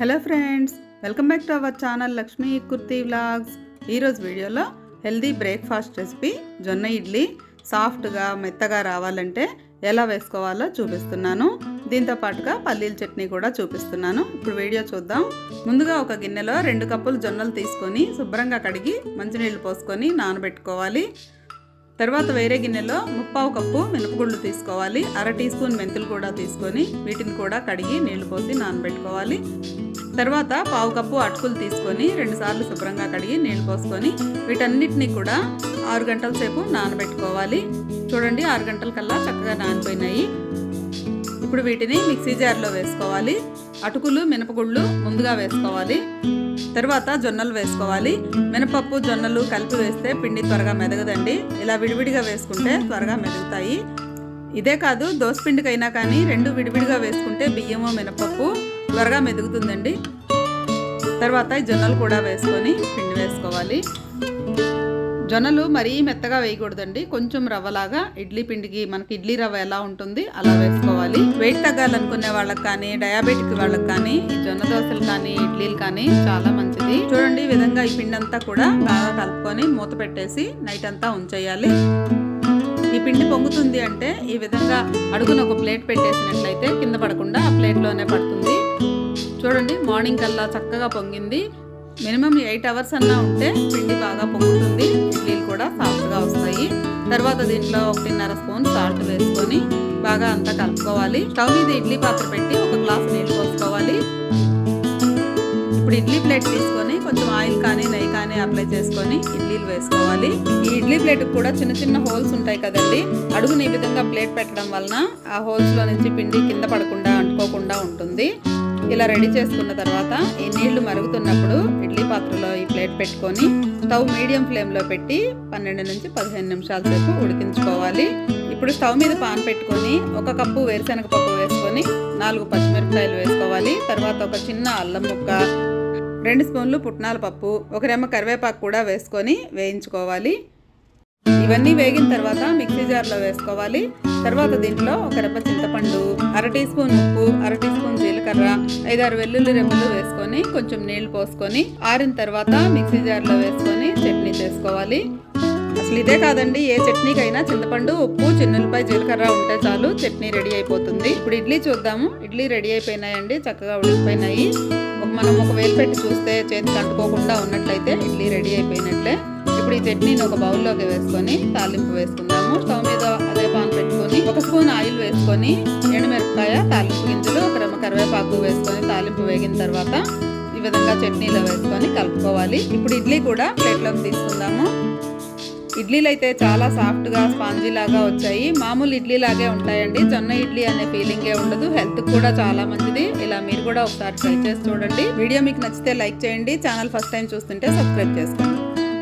Hello friends welcome back to our channel Lakshmi Kurti vlogs. ఈరోజు వీడియోలో healthy breakfast recipe జొన్న ఇడ్లీ సాఫ్ట్గా మెత్తగా రావాలంటే ఎలా వేసుకోవాలో చూపిస్తున్నాను. దీంతో పాటుగా పల్లీల చట్నీ కూడా చూపిస్తున్నాను. ఇప్పుడు వీడియో చూద్దాం. ముందుగా ఒక గిన్నెలో రెండు కప్పులు జొన్నలు తీసుకొని శుభ్రంగా కడిగి మంచినీళ్ళు పోసుకొని నానబెట్టుకోవాలి. తర్వాత వేరే గిన్నెలో ముప్పావు కప్పు మినపగుళ్ళు తీసుకోవాలి అర టీ స్పూన్ మెంతులు కూడా తీసుకొని వీటిని కూడా కడిగి నీళ్ళు పోసి నానబెట్టుకోవాలి. తర్వాత పావు కప్పు అటుకులు తీసుకొని రెండుసార్లు శుభ్రంగా కడిగి నీళ్ళు పోసుకొని వీటన్నిటిని కూడా ఆరు గంటల సేపు నానబెట్టుకోవాలి. చూడండి ఆరు గంటల కల్లా చక్కగా నానిపోయినాయి. ఇప్పుడు వీటిని మిక్సీ జార్లో వేసుకోవాలి. అటుకులు మినపగుళ్ళు ముందుగా వేసుకోవాలి. తర్వాత జొన్నలు వేసుకోవాలి. మినపప్పు జొన్నలు కలిపి వేస్తే పిండి త్వరగా మెదగదండి. ఇలా విడివిడిగా వేసుకుంటే త్వరగా మెదుగుతాయి. ఇదే కాదు దోసపిండికైనా కానీ రెండు విడివిడిగా వేసుకుంటే బియ్యము మినపప్పు త్వరగా మెదుగుతుందండి. తర్వాత ఈ జొన్నలు కూడా వేసుకొని పిండి వేసుకోవాలి. జొన్నలు మరీ మెత్తగా వేయకూడదండి. కొంచెం రవ్వలాగా ఇడ్లీ పిండికి మనకి ఇడ్లీ రవ్వ ఎలా ఉంటుంది అలా వేసుకోవాలి. వెయిట్ తగ్గాలనుకునే వాళ్ళకి కానీ డయాబెటిక్ వాళ్ళకి కానీ ఈ దోశలు కానీ ఇడ్లీలు కానీ చాలా మంచిది. చూడండి ఈ విధంగా ఈ పిండి అంతా కూడా బాగా కలుపుకొని మూత పెట్టేసి నైట్ అంతా ఉంచేయాలి. ఈ పిండి పొంగుతుంది అంటే ఈ విధంగా అడుగున ఒక ప్లేట్ పెట్టేసినట్లయితే కింద పడకుండా ఆ ప్లేట్లోనే పడుతుంది. చూడండి మార్నింగ్ కల్లా చక్కగా పొంగింది. మినిమం ఎయిట్ అవర్స్ అన్నా ఉంటే పిండి బాగా పొంగుతుంది. ఇడ్లీలు కూడా సాఫ్ట్గా వస్తాయి. తర్వాత దీంట్లో ఒకటిన్నర స్పూన్ సాల్ట్ వేసుకొని బాగా అంతా కలుపుకోవాలి. స్టవ్ మీద ఇడ్లీ పాత్ర పెట్టి ఒక గ్లాస్ నీళ్ళు పోసుకోవాలి. ప్లేట్ తీసుకొని కొంచెం ఆయిల్ కానీ నెయ్యి కానీ అప్లై చేసుకొని ఇడ్లీలు వేసుకోవాలి. ఈ ఇడ్లీ ప్లేట్ కూడా చిన్న చిన్న హోల్స్ ఉంటాయి కదండి. అడుగుని ఈ విధంగా ప్లేట్ పెట్టడం వలన ఆ హోల్స్లో నుంచి పిండి కింద పడకుండా అంటుకోకుండా ఉంటుంది. ఇలా రెడీ చేసుకున్న తర్వాత ఈ నీళ్ళు మరుగుతున్నప్పుడు ఇడ్లీ పాత్రలో ఈ ప్లేట్ పెట్టుకొని స్టవ్ మీడియం ఫ్లేమ్లో పెట్టి పన్నెండు నుంచి పదిహేను నిమిషాల సేపు ఉడికించుకోవాలి. ఇప్పుడు స్టవ్ మీద పాన్ పెట్టుకొని ఒక కప్పు వేరుశనగ పప్పు వేసుకొని నాలుగు పచ్చిమిరపకాయలు వేసుకోవాలి. తర్వాత ఒక చిన్న అల్లం ముక్క రెండు స్పూన్లు పుట్నాల పప్పు ఒక రెమ్మ కరివేపాకు కూడా వేసుకొని వేయించుకోవాలి. ఇవన్నీ వేగిన తర్వాత మిక్సీ జార్లో వేసుకోవాలి. తర్వాత దీంట్లో ఒక రెప్ప చింతపండు అర టీ స్పూన్ ఉప్పు అర టీ స్పూన్ జీలకర్ర ఐదారు వెల్లుల్లి రెమ్మలు వేసుకొని కొంచెం నీళ్ళు పోసుకొని ఆరిన తర్వాత మిక్సీ జార్లో వేసుకొని చట్నీ చేసుకోవాలి. అసలు ఇదే కాదండి ఏ చట్నీకైనా చింతపండు ఉప్పు చిన్నులపై జీలకర్ర ఉంటే చాలు చట్నీ రెడీ అయిపోతుంది. ఇప్పుడు ఇడ్లీ చూద్దాము. ఇడ్లీ రెడీ అయిపోయినాయండి చక్కగా ఉడికిపోయినాయి. ఒక మనం ఒక వేలు పెట్టి చూస్తే చేతికి అంటుకోకుండా ఉన్నట్లయితే ఇడ్లీ రెడీ అయిపోయినట్లే. ఇప్పుడు ఈ చట్నీని ఒక బౌల్లోకి వేసుకొని తాలింపు వేసుకుందాము. స్టవ్ మీద అదే పాన్ పెట్టుకొని ఒక స్పూన్ ఆయిల్ వేసుకొని ఎండుమిరపకాయ తాలింపు గింజలు ఒక రెమ్మ కరివేపాకు వేసుకొని తాలింపు వేగిన తర్వాత ఈ విధంగా చట్నీలో వేసుకొని కలుపుకోవాలి. ఇప్పుడు ఇడ్లీ కూడా ప్లేట్లోకి తీసుకుందాము. ఇడ్లీలు అయితే చాలా సాఫ్ట్గా స్పాంజీ లాగా వచ్చాయి. మామూలు ఇడ్లీ లాగే ఉంటాయండి. జొన్న ఇడ్లీ అనే ఫీలింగే ఉండదు. హెల్త్ కూడా చాలా మంచిది. ఇలా మీరు కూడా ఒకసారి ట్రై చేసి చూడండి. వీడియో మీకు నచ్చితే లైక్ చేయండి. ఛానల్ ఫస్ట్ టైం చూస్తుంటే సబ్స్క్రైబ్ చేసుకోండి.